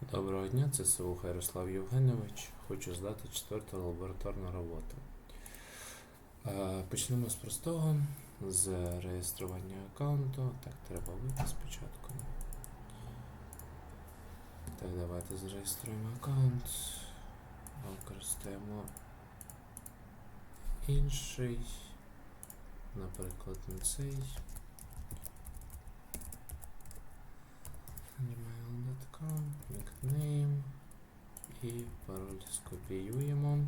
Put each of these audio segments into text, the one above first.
Доброго дня, це Сауха Ярослав Євгенович. Хочу здати четверту лабораторну роботу. Е, Почнемо з простого, з реєстрування аккаунту. Так, треба вийти спочатку. Так, давайте зареєструємо аккаунт. Використаємо інший, наприклад, не цей. gmail.com, нікнейм і пароль скопіюємо.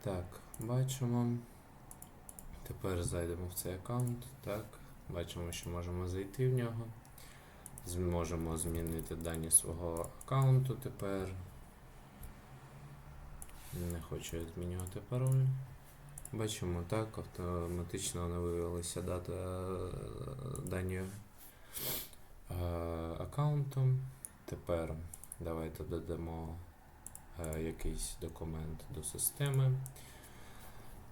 Так, бачимо. Тепер зайдемо в цей аккаунт. Так, бачимо, що можемо зайти в нього. Зможемо змінити дані свого аккаунту тепер. Не хочу змінювати пароль. Бачимо так, автоматично оновилися дата е, дані е, аккаунту. Тепер давайте додамо е, якийсь документ до системи.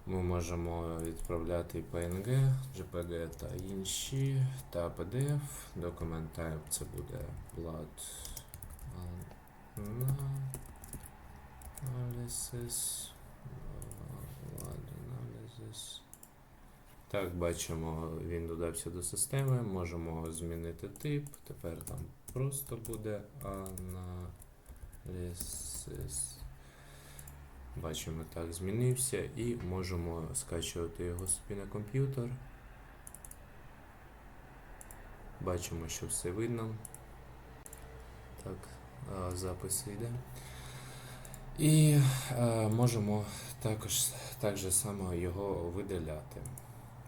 Ми можемо відправляти PNG, JPG та інші та PDF. Документ type це буде blood analysis. Blood analysis. Так, бачимо, він додався до системи. Можемо змінити тип. Тепер там просто буде аналізис. Бачимо, так, змінився і можемо скачувати його собі на комп'ютер. Бачимо, що все видно. Так, запис йде. І е, можемо також так само його видаляти.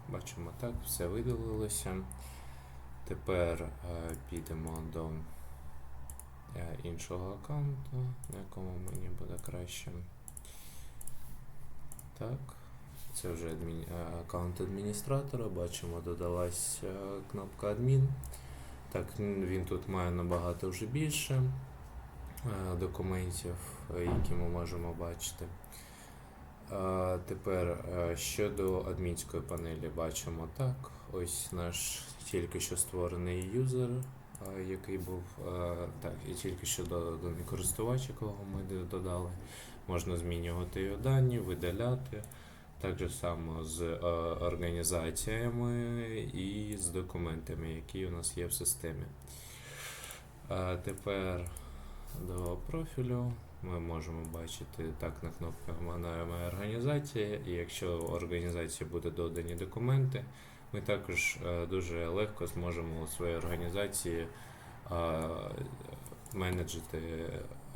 Бачимо так, все видалилося. Тепер е, підемо до е, іншого аккаунту, на якому мені буде краще. Так, це вже адмін... е, аккаунт адміністратора. Бачимо, додалась кнопка адмін. Так, він тут має набагато вже більше документів, які ми можемо бачити. Тепер е, щодо адмінської панелі бачимо так. Ось наш тільки що створений юзер, який був е, так, і тільки що доданий користувач, якого ми додали. Можна змінювати його дані, видаляти. Так же само з е, організаціями і з документами, які у нас є в системі. Тепер до профілю ми можемо бачити так на кнопках «Моя організація. І якщо в організації буде додані документи, ми також е, дуже легко зможемо у своїй організації е, менеджити,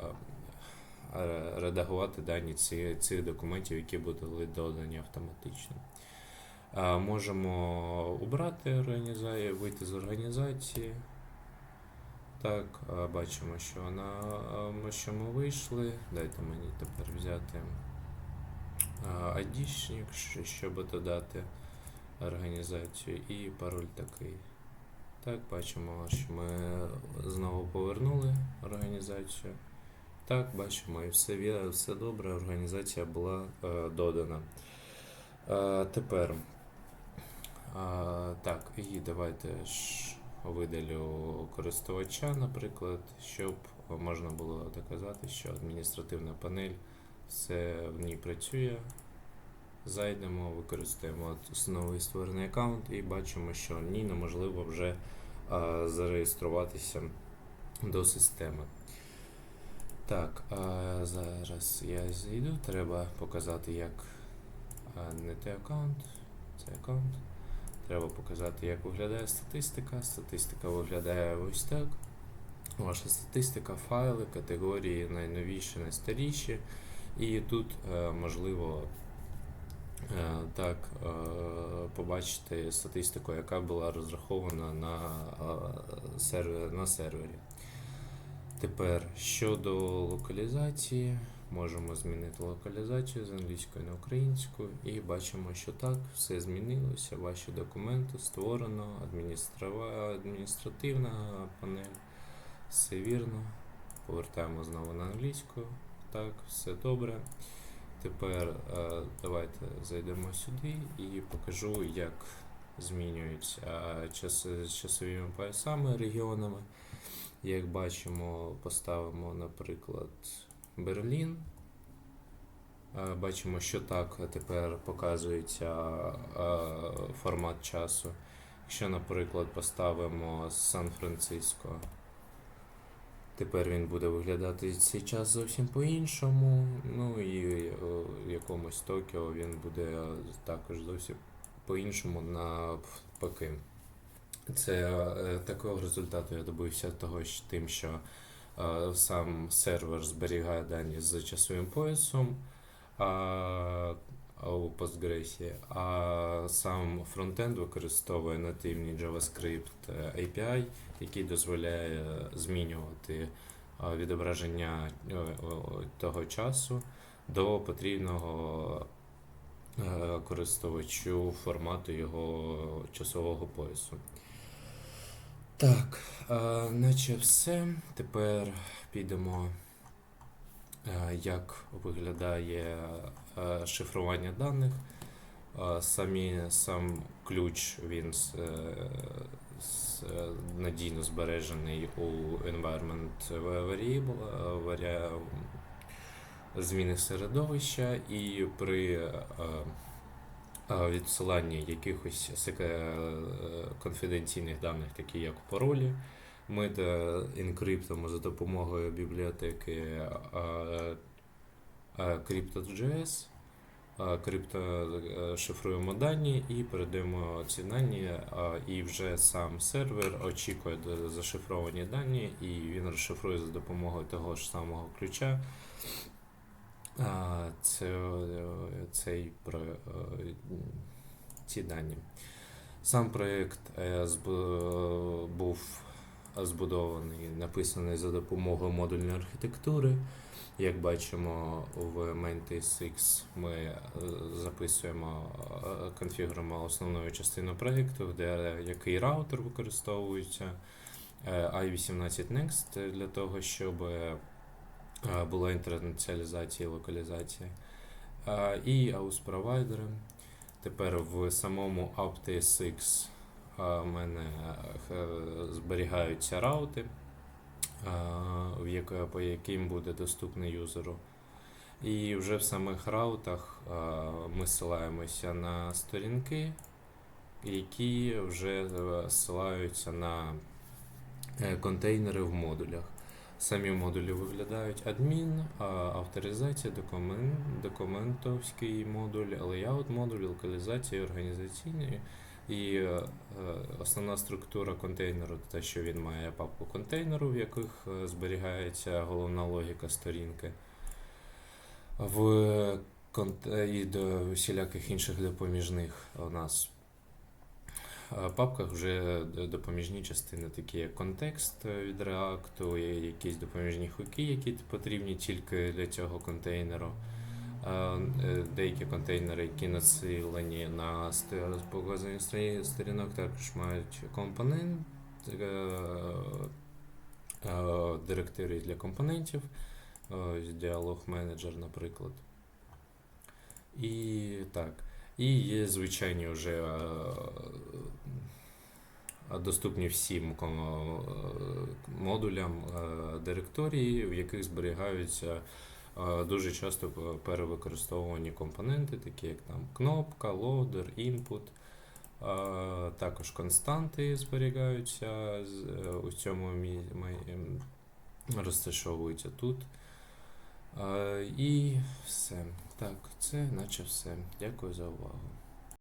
е, редагувати дані цих документів, які будуть додані автоматично. Можемо убрати організацію, вийти з організації. Так, бачимо, що на що ми вийшли. Дайте мені тепер взяти айдішник, щоб додати організацію, і пароль такий. Так, бачимо, що ми знову повернули організацію. Так, бачимо, і все, все добре, організація була е, додана. Е, тепер. Так, і давайте видалю користувача, наприклад, щоб можна було доказати, що адміністративна панель все в ній працює. Зайдемо, використаємо от новий створений аккаунт і бачимо, що ні, неможливо вже а, зареєструватися до системи. Так, а зараз я зайду, треба показати, як а, не той аккаунт, цей аккаунт. Треба показати, як виглядає статистика. Статистика виглядає ось так. Ваша статистика, файли, категорії найновіші, найстаріші. І тут е, можливо е, так е, побачити статистику, яка була розрахована на, сервер, на сервері. Тепер щодо локалізації, можемо змінити локалізацію з англійської на українську і бачимо, що так, все змінилося. Ваші документи створено, адміністративна панель, все вірно. Повертаємо знову на англійську. Так, все добре. Тепер е, давайте зайдемо сюди і покажу, як змінюються час, часовими поясами, регіонами. Як бачимо, поставимо, наприклад, Берлін. Е, Бачимо, що так тепер показується е, формат часу. Якщо, наприклад, поставимо Сан-Франциско, тепер він буде виглядати цей час зовсім по-іншому. Ну і е, в якомусь Токіо він буде також зовсім по-іншому навпаки. Це такого результату я добився того, тим, що сам сервер зберігає дані з часовим поясом а, у Postgres, а сам фронтенд використовує нативний JavaScript е, API, який дозволяє змінювати е, відображення е, того часу до потрібного е, користувачу формату його часового поясу. Так, е, наче все. Тепер підемо, е, як виглядає е, шифрування даних. Е, Самі, сам ключ він з, е, з, е, надійно збережений у environment variable, е, варіа, зміни середовища, і при е, е, відсиланні якихось е, конфіденційних даних, такі як паролі, ми де інкриптимо за допомогою бібліотеки е, е, Crypto.js, е, крипто е, шифруємо дані і передаємо ці дані, е, і вже сам сервер очікує зашифровані дані, і він розшифрує за допомогою того ж самого ключа. Це, е, цей про е, ці дані. Сам проєкт е, був збудований, написаний за допомогою модульної архітектури. Як бачимо, в MainTSX ми записуємо, конфігуруємо основну частину проєкту, де який раутер використовується, е, i18 Next для того, щоб була інтернаціалізація і локалізація. І AUS-провайдери. Тепер в самому AppTSX в мене е, зберігаються раути, по яким буде доступний юзеру. І вже в самих раутах ми ссилаємося на сторінки, які вже е, ссилаються на е, контейнери в модулях. Самі модулі виглядають адмін, авторизація, документ, документовський модуль, леяут модуль, локалізація організаційний. І е, основна структура контейнеру те, що він має папку контейнеру, в яких е, зберігається головна логіка сторінки. В і до всіляких інших допоміжних у нас папках вже допоміжні частини, такі як контекст е, від React, якісь допоміжні хуки, які потрібні тільки для цього контейнеру. Е, е, Деякі контейнери, які націлені на показані сторінок, також мають компонент, е, е, директиви для компонентів, діалог менеджер, наприклад. І так. І є звичайні вже е, е, доступні всім е, модулям директорії, в яких зберігаються дуже часто перевикористовувані компоненти, такі як там кнопка, лоудер, інпут. Також константи зберігаються у цьому розташовуються тут. І все. Так, це наче все. Дякую за увагу.